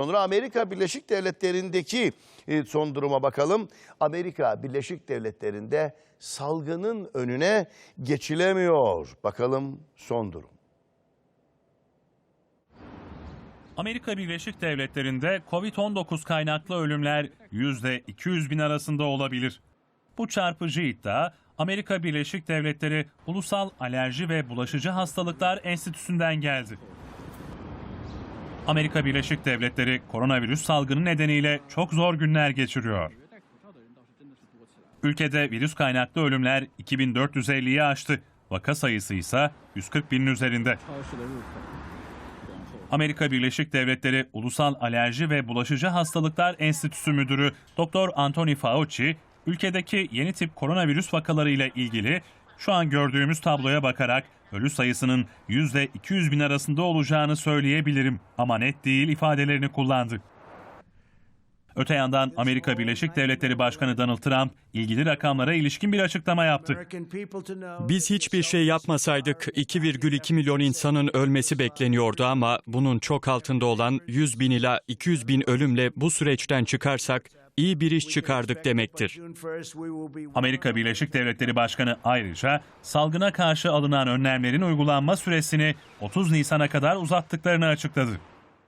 Sonra Amerika Birleşik Devletleri'ndeki e, son duruma bakalım. Amerika Birleşik Devletleri'nde salgının önüne geçilemiyor. Bakalım son durum. Amerika Birleşik Devletleri'nde Covid-19 kaynaklı ölümler %200 bin arasında olabilir. Bu çarpıcı iddia Amerika Birleşik Devletleri Ulusal Alerji ve Bulaşıcı Hastalıklar Enstitüsü'nden geldi. Amerika Birleşik Devletleri koronavirüs salgını nedeniyle çok zor günler geçiriyor. Ülkede virüs kaynaklı ölümler 2450'yi aştı. Vaka sayısı ise 140 binin üzerinde. Amerika Birleşik Devletleri Ulusal Alerji ve Bulaşıcı Hastalıklar Enstitüsü Müdürü Dr. Anthony Fauci, ülkedeki yeni tip koronavirüs vakalarıyla ilgili şu an gördüğümüz tabloya bakarak ölü sayısının %200 bin arasında olacağını söyleyebilirim ama net değil ifadelerini kullandı. Öte yandan Amerika Birleşik Devletleri Başkanı Donald Trump ilgili rakamlara ilişkin bir açıklama yaptı. Biz hiçbir şey yapmasaydık 2,2 milyon insanın ölmesi bekleniyordu ama bunun çok altında olan 100 bin ila 200 bin ölümle bu süreçten çıkarsak iyi bir iş çıkardık demektir. Amerika Birleşik Devletleri Başkanı ayrıca salgına karşı alınan önlemlerin uygulanma süresini 30 Nisan'a kadar uzattıklarını açıkladı.